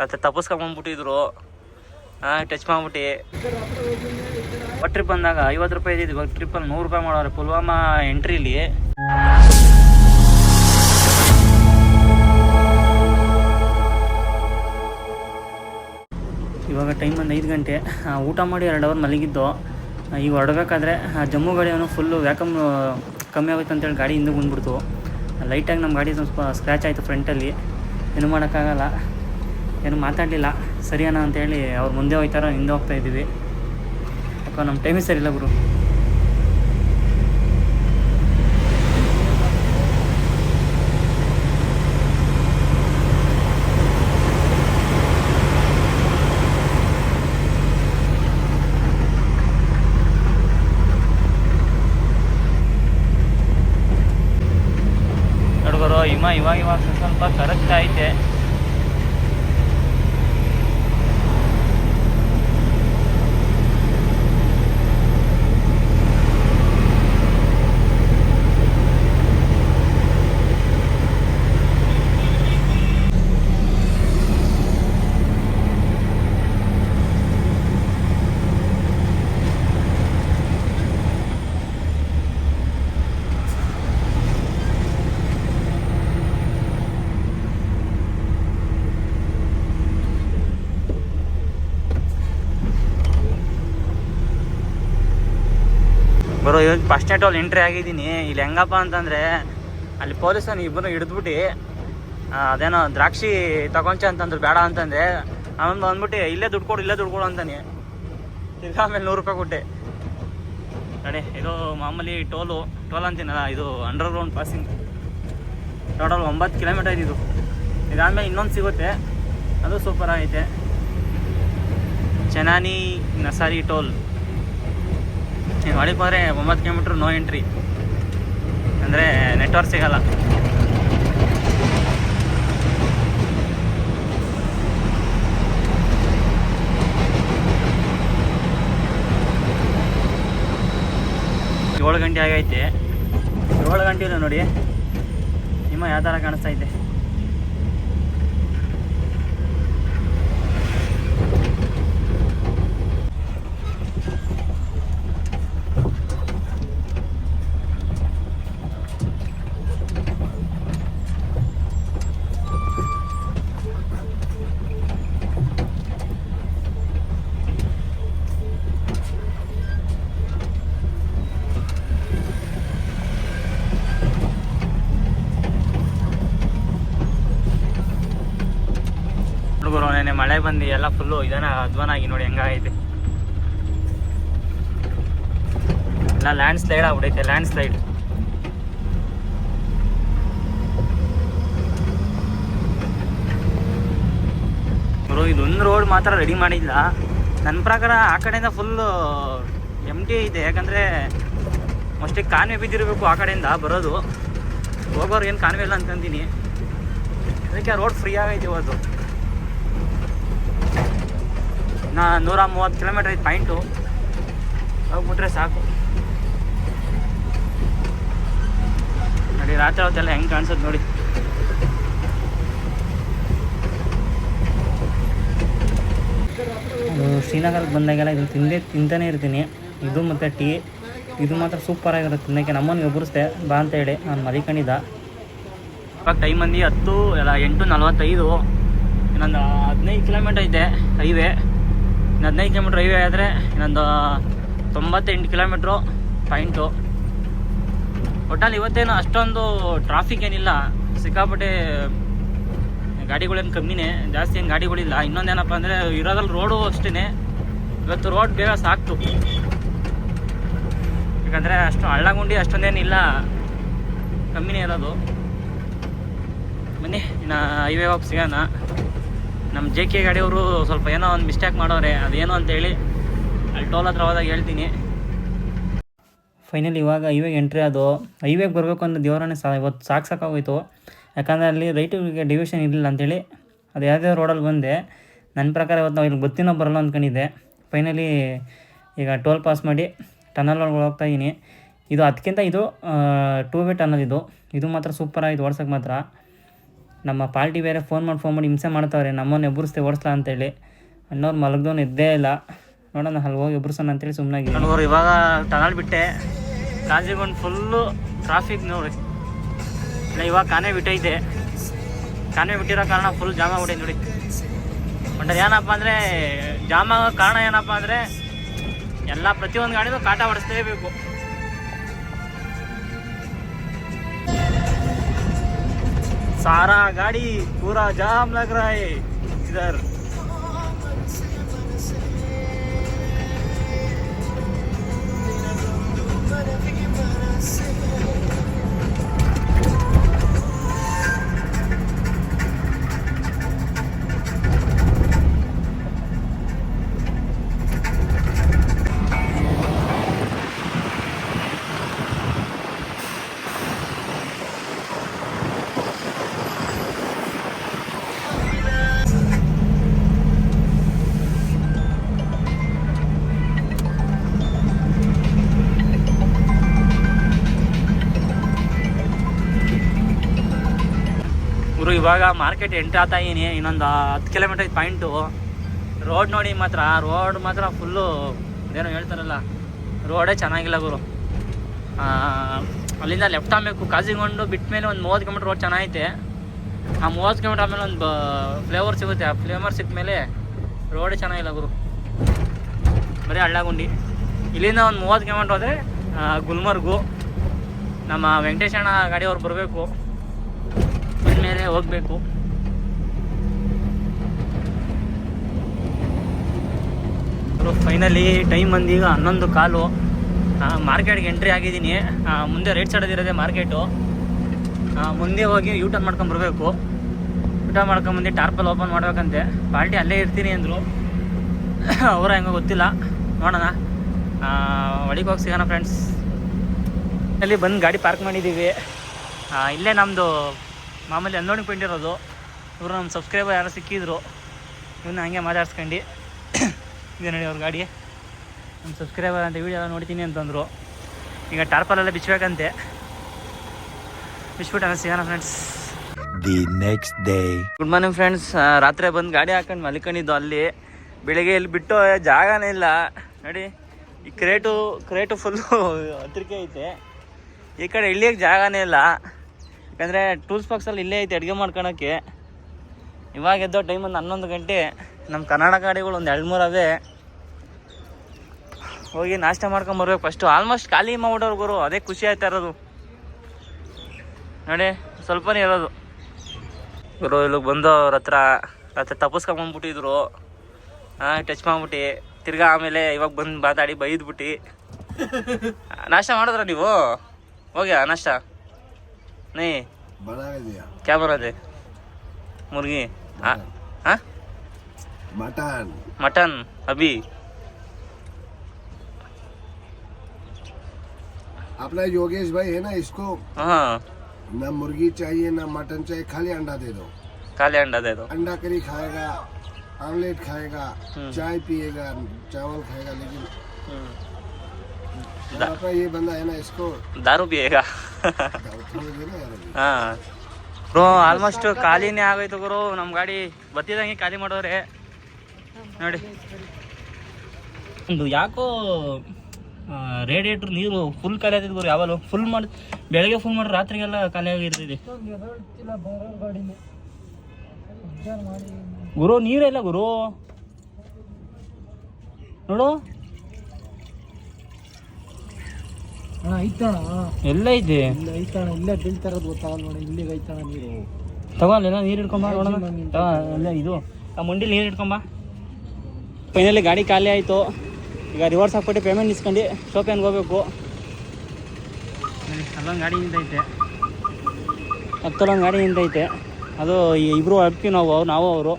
ಮತ್ತೆ ತಪ್ಪಿಸ್ಕೊಂಬಂದ್ಬಿಟ್ಟಿದ್ರು. ಹಾಂ ಟಚ್ ಮಾಡ್ಬಿಟ್ಟು. ಒಟ್ಟು ಟ್ರಿಪ್ ಬಂದಾಗ ಐವತ್ತು ರೂಪಾಯಿ ಇದ್ದಿದ್ದು. ಇವಾಗ ಟ್ರಿಪ್ಪಲ್ಲಿ ನೂರು ರೂಪಾಯಿ ಮಾಡೋರು. ಪುಲ್ವಾಮಾ ಎಂಟ್ರಿಲಿ ಇವಾಗ ಟೈಮ್ ಒಂದು ಐದು ಗಂಟೆ. ಊಟ ಮಾಡಿ ಎರಡು ಅವರ್ ಮಲಗಿದ್ದು. ಈಗ ಹೊರಡಬೇಕಾದ್ರೆ ಜಮ್ಮು ಗಾಡಿ ಅವನು ಫುಲ್ಲು ವ್ಯಾಕಮ್ ಕಮ್ಮಿ ಆಗುತ್ತೆ ಅಂತೇಳಿ ಗಾಡಿ ಹಿಂದೆ ಬಂದ್ಬಿಡ್ತು. ಲೈಟಾಗಿ ನಮ್ಮ ಗಾಡಿ ಸ್ವಲ್ಪ ಸ್ಕ್ರ್ಯಾಚ್ ಆಯಿತು ಫ್ರಂಟಲ್ಲಿ ಏನು ಮಾಡೋಕ್ಕಾಗಲ್ಲ. ಏನು ಮಾತಾಡಲಿಲ್ಲ. ಸರಿಯಾನ ಅಂತೇಳಿ ಅವ್ರು ಮುಂದೆ ಹೋಗ್ತಾರೋ ಹಿಂದೆ ಹೋಗ್ತಾ ಇದ್ದೀವಿ. ಯಾಕೋ ನಮ್ಮ ಟೈಮೇ ಸರಿಯಿಲ್ಲ ಗುರು. ಇವಾಗ ಇವಾಗ ಸ್ವಲ್ಪ ಕರೆಕ್ಟ್ ಐತೆ. ಬರೋ ಇವಾಗ ಬಸ್ ಸ್ಟ್ಯಾಂಡ್ ಅಲ್ಲಿ ಎಂಟ್ರಿ ಆಗಿದ್ದೀನಿ. ಇಲ್ಲಿ ಹೆಂಗಪ್ಪ ಅಂತಂದರೆ, ಅಲ್ಲಿ ಪೊಲೀಸನ್ನು ಇಬ್ಬರು ಹಿಡಿದ್ಬಿಟ್ಟು ಅದೇನೋ ದ್ರಾಕ್ಷಿ ತಗೊಂಚ ಅಂತಂದ್ರು, ಬೇಡ ಅಂತಂದೆ ಅವನು ಬಂದ್ಬಿಟ್ಟು, ಇಲ್ಲೇ ದುಡ್ಡು ಕೊಡು, ಇಲ್ಲೇ ದುಡ್ಡು ಕೊಡು ಅಂತಾನೆ. ತಿರ್ಗಾ ಆಮೇಲೆ ನೂರು ರೂಪಾಯಿ ಕೊಟ್ಟೆ. ಕಡೆ ಇದು ಮಾಮೂಲಿ ಟೋಲು, ಟೋಲ್ ಅಂತೀನಲ್ಲ, ಇದು ಅಂಡರ್ ಗ್ರೌಂಡ್ ಪಾಸಿಂಗ್ ಟೋಟಲ್ ಒಂಬತ್ತು ಕಿಲೋಮೀಟರ್ ಇದು ಇದಾದ್ಮೇಲೆ ಇನ್ನೊಂದು ಸಿಗುತ್ತೆ. ಅದು ಸೂಪರ್ ಆಗೈತೆ. ಚೆನಾನಿ ನಸಾರಿ ಟೋಲ್. ಹೊಳಿಗೆ ಹೋದರೆ ಒಂಬತ್ತು ಕಿಲೋಮೀಟ್ರ್ ನೋ ಎಂಟ್ರಿ ಅಂದರೆ ನೆಟ್ವರ್ಕ್ ಸಿಗಲ್ಲ. ಏಳು ಗಂಟೆ ಆಗೈತೆ ಏಳು ಗಂಟೆ ನೋಡಿ. ನಿಮ್ಮ ಯಾವ ಥರ ಕಾಣಿಸ್ತಾ ಐತೆ ಹುಡುಗರು ನೆನೆ ಮಳೆ ಬಂದು, ಎಲ್ಲ ಫುಲ್ಲು ಇದನ್ನ ಅಧ್ವಾನ ಆಗಿ ನೋಡಿ ಹೆಂಗಾಗೈತೆ. ಎಲ್ಲ ಲ್ಯಾಂಡ್ ಸ್ಲೈಡ್ ಆಗ್ಬಿಡೈತೆ ಲ್ಯಾಂಡ್ ಸ್ಲೈಡ್ ಇದೊಂದು ರೋಡ್ ಮಾತ್ರ ರೆಡಿ ಮಾಡಿಲ್ಲ. ನನ್ನ ಪ್ರಕಾರ ಆ ಕಡೆಯಿಂದ ಫುಲ್ಲು ಎಂ ಟಿ ಇದೆ, ಯಾಕಂದರೆ ಮೋಸ್ಟ್ಲಿ ಕಾನ್ವೆ ಬಿದ್ದಿರಬೇಕು ಆ ಕಡೆಯಿಂದ ಬರೋದು. ಹೋಗೋರು ಏನು ಕಾನ್ವೆ ಇಲ್ಲ ಅಂತಂತೀನಿ ಅದಕ್ಕೆ ರೋಡ್ ಫ್ರೀ ಆಗೈತೆ ಇವತ್ತು. ನಾ ನೂರ ಮೂವತ್ತು ಕಿಲೋಮೀಟ್ರ್ ಐತೆ ಪಾಯಿಂಟು. ಹೋಗ್ಬಿಟ್ರೆ ಸಾಕು. ನೋಡಿ ರಾತ್ರಿ ಹೊತ್ತೆಲ್ಲ ಹೆಂಗೆ ಕಾಣಿಸುತ್ತೆ ನೋಡಿ. ಶ್ರೀನಗರಕ್ಕೆ ಬಂದಾಗೆಲ್ಲ ಇದು ತಿಂದೇ ತಿಂತಾನೆ ಇರ್ತೀನಿ. ಇದು ಮತ್ತು ಟೀ. ಇದು ಮಾತ್ರ ಸೂಪರ್ ಆಗಿರುತ್ತೆ ತಿನ್ನೋಕ್ಕೆ. ನಮ್ಮನಿಗೆ ಒಬ್ಬರಿಸ್ದೆ ಬಾ ಅಂತ ಹೇಳಿ. ನಾನು ಮಲಿಕೊಂಡಿದ್ದ. ಇವಾಗ ಟೈಮ್ ಬಂದು ಹತ್ತು ಎಲ್ಲ ಎಂಟು ನಲ್ವತ್ತೈದು. ಇನ್ನೊಂದು ಹದಿನೈದು ಕಿಲೋಮೀಟ್ರ್ ಐತೆ ಹೈವೇ. ಇನ್ನು ಹದಿನೈದು ಕಿಲೋಮೀಟ್ರ್ ಹೈವೇ ಆದರೆ ಇನ್ನೊಂದು ತೊಂಬತ್ತೆಂಟು ಕಿಲೋಮೀಟ್ರು ಪಾಯಿಂಟು ಒಟ್ಟಲ್ಲಿ ಇವತ್ತೇನು ಅಷ್ಟೊಂದು ಟ್ರಾಫಿಕ್ ಏನಿಲ್ಲ. ಸಿಕ್ಕಾಪಟ್ಟೆ ಗಾಡಿಗಳೇನು ಕಮ್ಮಿನೇ, ಜಾಸ್ತಿ ಏನು ಗಾಡಿಗಳಿಲ್ಲ. ಇನ್ನೊಂದೇನಪ್ಪ ಅಂದರೆ ಇರೋದ್ರಲ್ಲಿ ರೋಡು ಅಷ್ಟೇ ಇವತ್ತು ರೋಡ್ ಬೇಗ ಸಾಕ್ತು. ಯಾಕಂದರೆ ಅಷ್ಟು ಹಳ್ಳಗುಂಡಿ ಅಷ್ಟೊಂದೇನಿಲ್ಲ. ಕಮ್ಮಿನೇ ಇರೋದು. ಬನ್ನಿ, ಇನ್ನು ಹೈವೇ ಹೋಗಿ ಸಿಗೋಣ. ನಮ್ಮ ಜೆ ಕೆ ಗಾಡಿಯವರು ಸ್ವಲ್ಪ ಏನೋ ಒಂದು ಮಿಸ್ಟೇಕ್ ಮಾಡೋರೆ, ಅದೇನು ಅಂತೇಳಿ ಅಲ್ಲಿ ಟೋಲ್ ಹತ್ರ ಹೋದಾಗ ಹೇಳ್ತೀನಿ. ಫೈನಲಿ ಇವಾಗ ಹೈವೇಗೆ ಎಂಟ್ರಿ ಅದು. ಹೈವೇಗೆ ಬರಬೇಕು ಅನ್ನೋ ದೇವರನ್ನೇ ಸಾ ಇವತ್ತು ಸಾಕು ಸಾಕಾಗೋಯ್ತು ಯಾಕಂದರೆ ಅಲ್ಲಿ ರೈಟಿಗೆ ಡಿವಿಷನ್ ಇರಲಿಲ್ಲ ಅಂತೇಳಿ. ಅದು ಯಾವುದೇ ರೋಡಲ್ಲಿ ಬಂದೆ. ನನ್ನ ಪ್ರಕಾರ ಇವತ್ತು ನಾವು ಇಲ್ಲಿ ಗೊತ್ತಿನೋ ಬರಲ್ಲ ಅಂದ್ಕೊಂಡಿದ್ದೆ ಫೈನಲಿ ಈಗ ಟೋಲ್ ಪಾಸ್ ಮಾಡಿ ಟನಲ್ ಒಳಗೆ ಹೋಗ್ತಾ ಇದ್ದೀನಿ ಇದು ಅದಕ್ಕಿಂತ ಇದು ಟೂ ವೇ ಟನಲ್ ಇದು. ಇದು ಮಾತ್ರ ಸೂಪರ್ ಆಗಿದೆ ಓಡ್ಸೋಕ್ಕೆ ಮಾತ್ರ. ನಮ್ಮ ಪಾರ್ಟಿ ಬೇರೆ ಫೋನ್ ಮಾಡಿ ಫೋನ್ ಮಾಡಿ ಹಿಂಸೆ ಮಾಡ್ತಾವ್ರೆ, ನಮ್ಮನ್ನು ಎಬ್ಬರಿಸ್ತೇವೆ ಓಡಿಸ್ಲಾ ಅಂತೇಳಿ. ಅಣ್ಣವ್ರು ಮಲಗ್ದವ್ನು ಇದ್ದೇ ಇಲ್ಲ. ನೋಡೋಣ, ಅಲ್ಲಿ ಹೋಗಿ ಎಬ್ಬರಿಸೋಣ ಅಂತೇಳಿ ಸುಮ್ಮನಾಗಿ ನೋಡೋರು ಇವಾಗ ಟನಲ್ ಬಿಟ್ಟೆ ಕಾಜಿಗೊಂಡು ಫುಲ್ಲು ಟ್ರಾಫಿಕ್ ನೋಡಿ ಇಲ್ಲ, ಇವಾಗ ಕಾನೇ ಬಿಟ್ಟೈತೆ. ಕಾನೆ ಬಿಟ್ಟಿರೋ ಕಾರಣ ಫುಲ್ ಜಾಮ್ ಆಗ್ಬಿಟ್ಟೈತೆ ನೋಡಿ. ಬಟ್ ಏನಪ್ಪ ಅಂದರೆ, ಜಾಮ್ ಆಗೋ ಕಾರಣ ಏನಪ್ಪ ಅಂದರೆ, ಎಲ್ಲ ಪ್ರತಿಯೊಂದು ಗಾಡಿನೂ ಕಾಟ ಹೊಡಿಸ್ಲೇಬೇಕು. सारा गाड़ी पूरा जाम लग रहा है इधर। ಇವಾಗ ಮಾರ್ಕೆಟ್ ಎಂಟ್ರ್ ಆಗ್ತಾ ಇದೀನಿ, ಇನ್ನೊಂದು ಹತ್ತು ಕಿಲೋಮೀಟರ್ ಪಾಯಿಂಟು ರೋಡ್ ನೋಡಿ ಮಾತ್ರ ರೋಡ್ ಮಾತ್ರ ಫುಲ್ಲು ಏನೋ ಹೇಳ್ತಾರಲ್ಲ ರೋಡೇ ಚೆನ್ನಾಗಿಲ್ಲ ಗುರು. ಅಲ್ಲಿಂದ ಲೆಫ್ಟ್ ಆಗಬೇಕು. ಕಾಜಿಗೊಂಡು ಬಿಟ್ಟ ಮೇಲೆ ಒಂದು ಮೂವತ್ತು ಕಿಲೋಮೀಟ್ರ್ ರೋಡ್ ಚೆನ್ನಾಗೈತೆ. ಆ ಮೂವತ್ತು ಕಿಲೋಮೀಟ್ರ್ ಆಮೇಲೆ ಒಂದು ಫ್ಲೇವರ್ ಸಿಗುತ್ತೆ. ಆ ಫ್ಲೇವರ್ ಸಿಕ್ಕ ಮೇಲೆ ರೋಡೇ ಚೆನ್ನಾಗಿಲ್ಲ ಗುರು. ಬರೀ ಹಳ್ಳಗುಂಡಿ. ಇಲ್ಲಿಂದ ಒಂದು ಮೂವತ್ತು ಕಿಲೋಮೀಟ್ರ್ ಹೋದರೆ ಗುಲ್ಮರ್ಗು. ನಮ್ಮ ವೆಂಕಟೇಶಣ್ಣ ಗಾಡಿಯವ್ರು ಬರಬೇಕು. ಮೇಲೆ ಹೋಗಬೇಕು. ಫೈನಲಿ ಟೈಮ್ ಬಂದೀಗ ಹನ್ನೊಂದು ಕಾಲು. ಮಾರ್ಕೆಟ್ಗೆ ಎಂಟ್ರಿ ಆಗಿದ್ದೀನಿ. ಮುಂದೆ ರೈಟ್ ಸೈಡಲ್ಲಿರೋದೆ ಮಾರ್ಕೆಟು ಮುಂದೆ ಹೋಗಿ ಯೂಟರ್ನ್ ಟರ್ನ್ ಮಾಡ್ಕೊಂಡು ಬರಬೇಕು. ಊಟ ಮಾಡ್ಕೊಂಬಂದು ಟಾರ್ಪಲ್ ಓಪನ್ ಮಾಡ್ಬೇಕಂತೆ. ಪಾರ್ಟಿ ಅಲ್ಲೇ ಇರ್ತೀನಿ ಅಂದರು. ಅವರ ಹೆಂಗೋ ಗೊತ್ತಿಲ್ಲ. ನೋಡೋಣ. ಒಳಗೆ ಹೋಗಿ ಸಿಗೋಣ ಫ್ರೆಂಡ್ಸ್ ಅಲ್ಲಿ ಬಂದು ಗಾಡಿ ಪಾರ್ಕ್ ಮಾಡಿದ್ದೀವಿ ಇಲ್ಲೇ ನಮ್ಮದು ಮಾಮೂಲಿ ಅನ್ಲೋಡಿಂಗ್ ಪಾಯಿಂಟ್ ಇರೋದು. ಇವರು ನಮ್ಮ ಸಬ್ಸ್ಕ್ರೈಬರ್ ಯಾರು ಸಿಕ್ಕಿದ್ರು ಇವನ್ನ ಹಂಗೆ ಮಾತಾಡ್ಸ್ಕೊಂಡು. ಇದೆ ನೋಡಿ ಅವ್ರ ಗಾಡಿ. ನಮ್ಮ ಸಬ್ಸ್ಕ್ರೈಬರ್ ಅಂತ ವೀಡಿಯೋ ಎಲ್ಲ ನೋಡ್ತೀನಿ ಅಂತಂದರು. ಈಗ ಟಾರ್ಪಲೆಲ್ಲ ಬಿಚ್ಚಬೇಕಂತೆ ಬಿಚ್ಬಿಟ್ಟು ಸಿಗೋಣ friends the next day good morning friends ರಾತ್ರಿ ಬಂದು ಗಾಡಿ ಹಾಕೊಂಡು ಮಲ್ಕೊಂಡಿದ್ದು ಅಲ್ಲಿ. ಬೆಳಿಗ್ಗೆ ಇಲ್ಲಿ ಬಿಟ್ಟು ಜಾಗನೇ ಇಲ್ಲ. ನೋಡಿ ಈ ಕ್ರೇಟು ಕ್ರೇಟು ಫುಲ್ಲು ಹತ್ತಿರಕ್ಕೆ ಐತೆ. ಈ ಕಡೆ ಇಳಿಯೋಕ್ಕೆ ಜಾಗನೇ ಇಲ್ಲ. ಯಾಕಂದರೆ ಟೂಲ್ಸ್ ಬಾಕ್ಸಲ್ಲಿ ಇಲ್ಲೇ ಐತೆ, ಅಡುಗೆ ಮಾಡ್ಕೊಳಕ್ಕೆ. ಇವಾಗ ಎದ್ದೋ ಟೈಮ್ ಒಂದು ಹನ್ನೊಂದು ಗಂಟೆ ನಮ್ಮ ಕನ್ನಡ ಗಾಡಿಗಳು ಒಂದು ಎರಡು ಮೂರು ಅವೇ. ಹೋಗಿ ನಾಷ್ಟ ಮಾಡ್ಕೊಂಬರ್ಬೇಕು ಫಸ್ಟು ಆಲ್ಮೋಸ್ಟ್ ಖಾಲಿ ಮಾಡೋರು ಗುರು, ಅದೇ ಖುಷಿ ಆಯ್ತಾ ಇರೋದು. ನೋಡಿ, ಸ್ವಲ್ಪನೇ ಇರೋದು. ಗುರು, ಇಲ್ಲಿಗೆ ಬಂದು ಅವ್ರ ಹತ್ರ ಹತ್ರ ತಪ್ಪಿಸ್ಕೊಂಬಂದ್ಬಿಟ್ಟಿದ್ರು ಹಾಂ ಟಚ್ ಮಾಡ್ಬಿಟ್ಟು. ತಿರ್ಗಾ ಆಮೇಲೆ ಇವಾಗ ಬಂದು ಮಾತಾಡಿ ಬೈದ್ಬಿಟ್ಟು. ನಾಷ್ಟ ಮಾಡಿದ್ರ ನೀವು? ಹೋಗ್ಯಾ ನಾಷ್ಟ? ನೀ बना दिया। क्या मुर्गी। हाँ हाँ मटन। मटन अभी। अपना योगेश भाई है ना इसको हाँ। ना मुर्गी चाहिए ना मटन चाहिए खाली अंडा दे दो। खाली अंडा दे दो। अंडा करी खाएगा ऑमलेट खाएगा हम्म। चाय पिएगा चावल खाएगा लेकिन दा- और अपना ये बंदा है ना इसको दारू पिएगा थोड़ी देना यार अभी। ಹಾಂ ಬ್ರೋ ಆಲ್ಮೋಸ್ಟ್ ಖಾಲಿನೇ ಆಗೋಯ್ತು ಗುರು ನಮ್ಮ ಗಾಡಿ ಬತ್ತಿದಂಗೆ ಖಾಲಿ ಮಾಡೋರೆ ನೋಡಿ ಒಂದು ಯಾಕೋ ರೇಡಿಯೇಟ್ರ್ ನೀರು ಫುಲ್ ಖಾಲಿ ಆಗ್ತಿದೆ ಗುರು ಯಾವಾಗಲೂ ಫುಲ್ ಮಾಡಿ ಬೆಳಗ್ಗೆ ಫುಲ್ ಮಾಡಿ ರಾತ್ರಿಗೆಲ್ಲ ಖಾಲಿ ಆಗಿರ್ತದೆ ಗುರು ನೀರಿಲ್ಲ ಗುರು ನೋಡು ಎಲ್ಲ ಐತೆ? ಇಲ್ಲ ನೀರ್ ಬೀಳ್ತಾರದು ಗೊತ್ತಾಗಲ್ಲ ನೋಡಿ. ಇಲ್ಲಿಗೆ ಐತಣ ನೀರು. ನೀರು ಹಿಡ್ಕೊಂಬ ನೋಡೋಣ. ಇದು. ಆ ಮಂಡಿಲಿ ನೀರು ಹಿಡ್ಕೊಂಬ ಫೈನಲಿ ಗಾಡಿ ಖಾಲಿ ಆಯಿತು. ಈಗ ರಿವರ್ಸ್ ಹಾಕ್ಬಿಟ್ಟು ಪೇಮೆಂಟ್ ಇಸ್ಕೊಂಡು ಶೋಪಿಯನ್ಗೆ ಹೋಗ್ಬೇಕು. ಅಲ್ಲೊಂದು ಗಾಡಿ ನಿಂತೈತೆ. ಹತ್ತಲ್ಲೊಂದು ಗಾಡಿ ನಿಂತೈತೆ. ಅದು ಇಬ್ರು ಇಬ್ಬರು ಅಡ್ಕಿ ನಾವು ಅವ್ರು ನಾವು ಅವರು.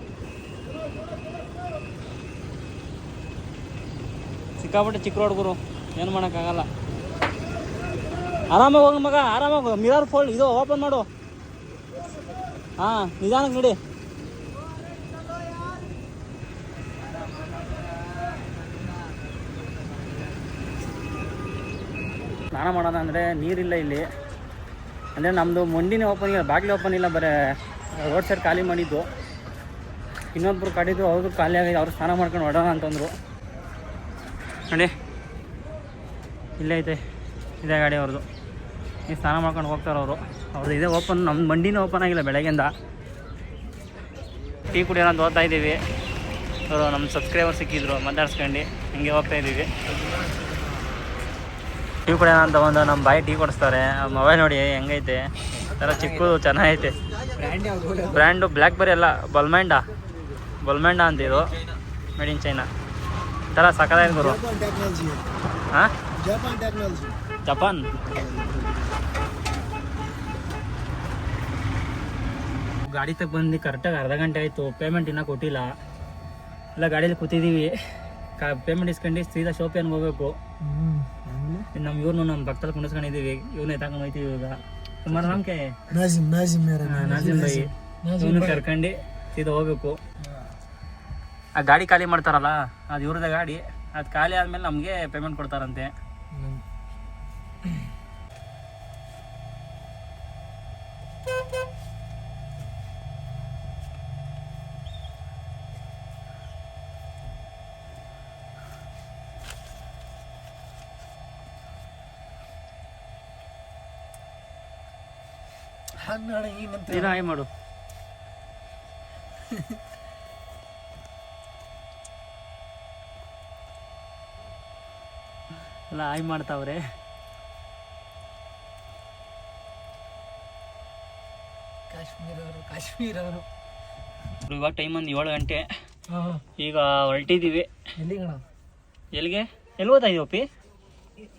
ಸಿಕ್ಕಾಪಟ್ಟೆ ಚಿಕ್ಕ ರೋಡ್ ಗುರು. ಏನು ಮಾಡೋಕ್ಕಾಗಲ್ಲ. ಆರಾಮಾಗಿ ಹೋಗ ಮಗ, ಆರಾಮಾಗಿ ಮಿರರ್ ಫೋಲ್ಡ್ ಇದು ಓಪನ್ ಮಾಡು. ಹಾಂ ನಿಧಾನಕ್ಕೆ ನೋಡಿ. ಸ್ನಾನ ಮಾಡೋಣ ಅಂದರೆ ನೀರಿಲ್ಲ ಇಲ್ಲಿ. ಅಂದರೆ ನಮ್ಮದು ಮಂಡಿನೇ ಓಪನ್ ಇಲ್ಲ, ಬಾಗಿಲು ಓಪನ್ ಇಲ್ಲ, ಬರೀ ರೋಡ್ ಸೈಡ್ ಖಾಲಿ ಮಾಡಿದ್ದು. ಇನ್ನೊಬ್ರು ಕಡಿದ್ರು ಅವ್ರದ್ದು ಖಾಲಿ ಆಗಿದೆ ಅವ್ರು ಸ್ನಾನ ಮಾಡ್ಕೊಂಡು ಹೊಡೋಣ ಅಂತಂದರು. ನೋಡಿ. ಇಲ್ಲೇ ಐತೆ, ಇದೇ ಗಾಡಿ ಅವ್ರದ್ದು ಈ ಸ್ನಾನ ಮಾಡ್ಕೊಂಡು ಹೋಗ್ತಾರೆ ಅವರು. ಅವ್ರದ್ದು ಇದೇ ಓಪನ್ ನಮ್ಮ ಮಂಡಿನೂ ಓಪನ್ ಆಗಿಲ್ಲ ಬೆಳಗ್ಗೆಯಿಂದ. ಟೀ ಕುಡಿಯೋಣ ಅಂತ ಓದ್ತಾ ಇದ್ದೀವಿ. ಅವರು ನಮ್ಮ ಸಬ್ಸ್ಕ್ರೈಬರ್ ಸಿಕ್ಕಿದ್ರು ಮಾತಾಡ್ಸ್ಕೊಂಡು ಹಿಂಗೆ ಹೋಗ್ತಾ ಇದ್ದೀವಿ. ಟೀ ಕುಡಿಯೋಣ ಅಂತ ಒಂದು ನಮ್ಮ ಬಾಯಿ ಟೀ ಕೊಡಿಸ್ತಾರೆ. ಮೊಬೈಲ್ ನೋಡಿ ಹೆಂಗೈತೆ. ಥರ ಚಿಕ್ಕದು ಚೆನ್ನಾಗೈತೆ. ಬ್ರ್ಯಾಂಡು ಬ್ಲ್ಯಾಕ್ ಬರಿ ಬ್ಲ್ಯಾಕ್ಬೆರಿ ಅಲ್ಲ ಬಲ್ಮೈಂಡಾ ಬಲ್ಮೈಂಡಾ ಅಂತ ಇದು. ಮೇಡ್ ಇನ್ ಚೈನಾ ಥರ ಸಕ್ಕದಾಗಿ ಗುರು. ಹಾಂ ಜಪಾನ್ ಗಾಡಿ ತಗ ಬಂದು ಕರೆಕ್ಟಾಗಿ ಅರ್ಧ ಗಂಟೆ ಆಯಿತು. ಪೇಮೆಂಟ್ ಇನ್ನೂ ಕೊಟ್ಟಿಲ್ಲ. ಇಲ್ಲ ಗಾಡೀಲಿ ಕೂತಿದ್ದೀವಿ ಕಾ ಪೇಮೆಂಟ್ ಇಸ್ಕೊಂಡು ಸೀದಾ ಶೋಪಿಯನ್ಗೆ ಹೋಗ್ಬೇಕು. ನಮ್ಮ ಇವ್ರನ್ನೂ ನಮ್ಮ ಭಕ್ತಲ್ಲಿ ಕುಣಿಸ್ಕೊಂಡಿದ್ದೀವಿ ಇವ್ನೇ ತಗೊಂಡು ಹೋಯ್ತೀವಿ ಇವಾಗ. ಸುಮಾರು ನಂಬಿಕೆ ನಾಜಿಮ್ ನಾಜಿಮ್ ಮೇರ ನಾಜಿಮ್ ಬೈ ಇವನು ಕರ್ಕೊಂಡು ಸೀದಾ ಹೋಗ್ಬೇಕು. ಆ ಗಾಡಿ ಖಾಲಿ ಮಾಡ್ತಾರಲ್ಲ ಅದು ಇವ್ರದ್ದೇ ಗಾಡಿ. ಅದು ಖಾಲಿ ಆದಮೇಲೆ ನಮಗೆ ಪೇಮೆಂಟ್ ಕೊಡ್ತಾರಂತೆ. ಹನ್ನೆರಡು ಆಯ್ ಮಾಡು. ಎಲ್ಲ ಆಯ್ ಮಾಡ್ತಾವ್ರೆ. ಕಾಶ್ಮೀರ ಅವರು ಕಾಶ್ಮೀರ ಅವರು ಇವಾಗ ಟೈಮ್ ಒಂದು ಏಳು ಗಂಟೆ. ಈಗ ಹೊರಟಿದ್ದೀವಿ ಎಲ್ಲಿಗಣ? ಎಲ್ಲಿಗೆ? ಎಲ್ಲಿ ಓದ್ತಾ ಇದೀವಿ ಅಪ್ಪಿ?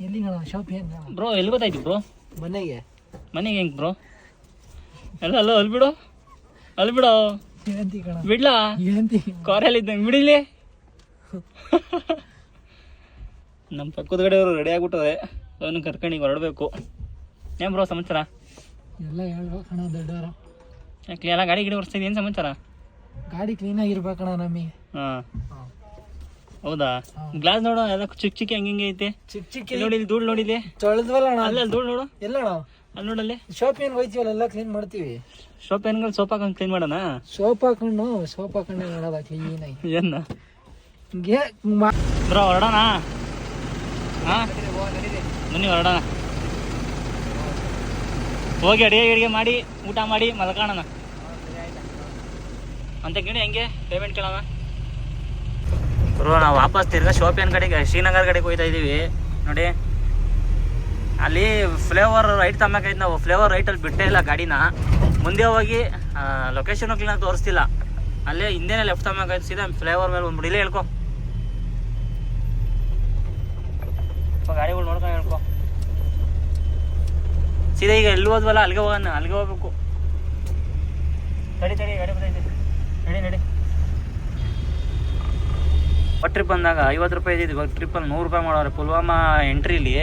ಎಲ್ಲಿಗಣ? ಶಾಪ್ ಏನು ಬ್ರೋ ಎಲ್ಲಿ ಗೊತ್ತಾಯ್ತು ಬ್ರೋ ಮನೆಗೆ. ಮನೆಗೆ ಹೆಂಗೆ ಬ್ರೋ ಎಲ್ಲ ಅಲ್ಲ ಅಲ್ಲಿ ಬಿಡು. ಅಲ್ಲಿ ಬಿಡು. ಬಿಡ್ಲಾ? ಇದ್ದಂಗೆ ಬಿಡಿಲಿ. ನಮ್ಮ ಪಕ್ಕದ ಕಡೆಯವರು ರೆಡಿ ಆಗ್ಬಿಟ್ಟದೆ ಅವನು ಕರ್ಕೊಂಡು ಈಗ ಹೊರಡಬೇಕು. ಏನು ಬ್ರೋ ಸಮಾಚಾರ? ಎಲ್ಲ ಕಣ ದೊಡ್ಡವರ. ಯಾಕೆ ಎಲ್ಲ ಗಾಡಿ ಗಿಡ ಓಡಿಸ್ತಾ ಏನು ಸಮಾಚಾರ? ಗಾಡಿ ಕ್ಲೀನ್ ಇರ್ಬೇಕಣ ನಮಗೆ. ಹಾಂ. ಹೌದಾ? ಗ್ಲಾಸ್ ನೋಡು ಎಲ್ಲ ಚಿಕ್ಕ ಚಿಕ್ಕ ಹೆಂಗೆ ಐತೆ. ಚಿಕ್ಕ ಚಿಕ್ಕ ನೋಡಿ ಧೂಳು ನೋಡಿದೆ ತೊಳೆದ್ವಲ್ಲ ಅಲ್ಲ ಅಲ್ಲಿ ಧೂಳು ನೋಡು. ಎಲ್ಲಣ್ಣ ಅಲ್ಲಿ ನೋಡಲ್ಲಿ? ಶಾಪ್ ಏನು ಹೋಯ್ತೀವಲ್ಲ ಎಲ್ಲ ಕ್ಲೀನ್ ಮಾಡ್ತೀವಿ. ಸೋಪ್ ಪೆನ್ಗಳು ಸೋಪ್ ಹಾಕೊಂಡು ಕ್ಲೀನ್ ಮಾಡೋಣ? ಸೋಪ್ ಹಾಕೊಂಡು ಸೋಪ್ ಹಾಕೊಂಡು ಮಾಡೋದ ಕ್ಲೀನಾಗಿ ಏನ? ಹಿಂಗೆ ಮಾ- ಬ್ರೋ ಹೊರಡೋಣ? ಹಾಂ? ಬನ್ನಿ ಹೊರಡೋಣ. ಹೋಗಿ ಅಡಿಗೆ ಅಡಿಗೆ ಮಾಡಿ ಊಟ ಮಾಡಿ ಮಲ್ಕೊಳ್ಳೋಣ. ಅಂತ ಕೇಳಿ ಹೆಂಗೆ? ಪೇಮೆಂಟ್ ಕೇಳೋಣ. ಬ್ರೋ ನಾವು ವಾಪಸ್ ತಿರ್ಗಾ ಶೋಪಿಯನ್ ಕಡೆಗೆ ಶ್ರೀನಗರ್ ಕಡೆಗೆ ಹೋಯ್ತಾ ಇದ್ದೀವಿ ನೋಡಿ. ಅಲ್ಲಿ ಫ್ಲೇವರ್ ರೈಟ್ ತಮ್ಮಕೈತೆ ನಾವು. ಫ್ಲೇವರ್ ರೈಟಲ್ಲಿ ಬಿಟ್ಟೇ ಇಲ್ಲ ಗಾಡಿನ. ಮುಂದೆ ಹೋಗಿ ಲೊಕೇಶನ್ ಕ್ಲೀನಾಗಿ ತೋರಿಸ್ತಿಲ್ಲ. ಅಲ್ಲೇ ಹಿಂದೆನೇ ಲೆಫ್ಟ್ ತಮ್ಮಕೈತೆ ಸೀದಾ ಫ್ಲೇವರ್ ಮೇಲೆ ಒಂದು ಇಲ್ಲೇ ಹೇಳ್ಕೊ. ಗಾಡಿಗಳು ನೋಡ್ಕೊಂಡು ಹೇಳ್ಕೊ. ಸೀದಾ ಈಗ ಎಲ್ಲಿ ಹೋದ್ವಲ್ಲ? ಅಲ್ಲಿಗೆ ಹೋಗೋಣ, ಅಲ್ಲಿಗೆ ಹೋಗ್ಬೇಕು. ತಡಿ ತಡಿ, ಗಾಡಿ ಬರ್ತೈತೆ. ನಡಿ ನಡಿ. ಒಟ್ಟು ಟ್ರಿಪ್ ಬಂದಾಗ ಐವತ್ತು ರೂಪಾಯಿ ಇದ್ದಿದ್ದು. ಇವಾಗ ಟ್ರಿಪ್ಪಲ್ಲಿ ನೂರು ರೂಪಾಯಿ ಮಾಡೋರೆ. ಪುಲ್ವಾಮಾ ಎಂಟ್ರಿಲಿ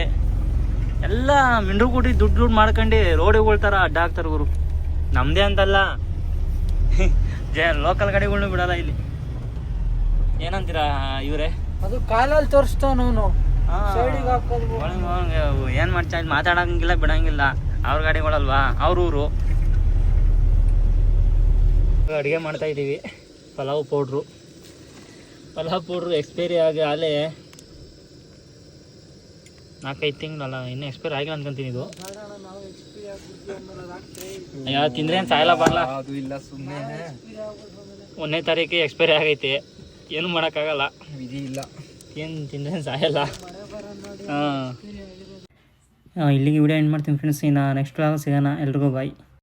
ಎಲ್ಲ ಮಿಂಡ್ರು ಕೂಡಿ ದುಡ್ಡು ದುಡ್ಡು ಮಾಡ್ಕೊಂಡು ರೋಡಿಗೆ ಹೋಗ್ತಾರ ಅಡ್ಡ ಹಾಕ್ತಾರೆ ಗುರು. ನಮ್ಮದೇ ಅಂತಲ್ಲ. ಜ ಲೋಕಲ್ ಗಾಡಿಗಳ್ನು ಬಿಡಲ್ಲ ಇಲ್ಲಿ. ಏನಂತೀರಾ ಇವರೇ? ಅದು ಕಾಲಲ್ಲಿ ತೋರಿಸ್ತಾನು ಏನು ಮಾಡ್ತಾ ಮಾತಾಡಂಗಿಲ್ಲ ಬಿಡಂಗಿಲ್ಲ. ಅವ್ರ ಗಾಡಿಗಳಲ್ವಾ? ಅವ್ರ ಊರು. ಅಡುಗೆ ಮಾಡ್ತಾ ಇದ್ದೀವಿ pulao powder. Pulao powder expiry ಆಗಿ ಅಲ್ಲೇ ನಾಲ್ಕೈದು ತಿಂಗಳಲ್ಲ ಇನ್ನೂ ಎಕ್ಸ್ಪೈರ್ ಆಗಿಲ್ಲ ಅನ್ಕೊಂತೀನಿ ಇದು. ಅಯ್ಯೋ ತಿಂದ್ರೆ ಏನು ಸಾಯಲ್ಲ ಬರಲ್ಲ ಅದು ಇಲ್ಲ ಸುಮ್ಮನೆ ಒಂದನೇ ತಾರೀಕಿಗೆ ಎಕ್ಸ್ಪೈರಿ ಆಗೈತೆ. ಏನು ಮಾಡೋಕ್ಕಾಗಲ್ಲ. ವಿಧಿ ಇಲ್ಲ. ಏನು ತಿಂದ್ರೆ ಸಾಯಲ್ಲ. ಹಾಂ. ಇಲ್ಲಿಗೆ ವಿಡಿಯೋ ಎಂಡ್ ಮಾಡ್ತೀನಿ ಫ್ರೆಂಡ್ಸ್ ಇನ್ನು ನೆಕ್ಸ್ಟ್ ಸಿಗೋಣ. ಎಲ್ರಿಗೂ ಬಾಯ್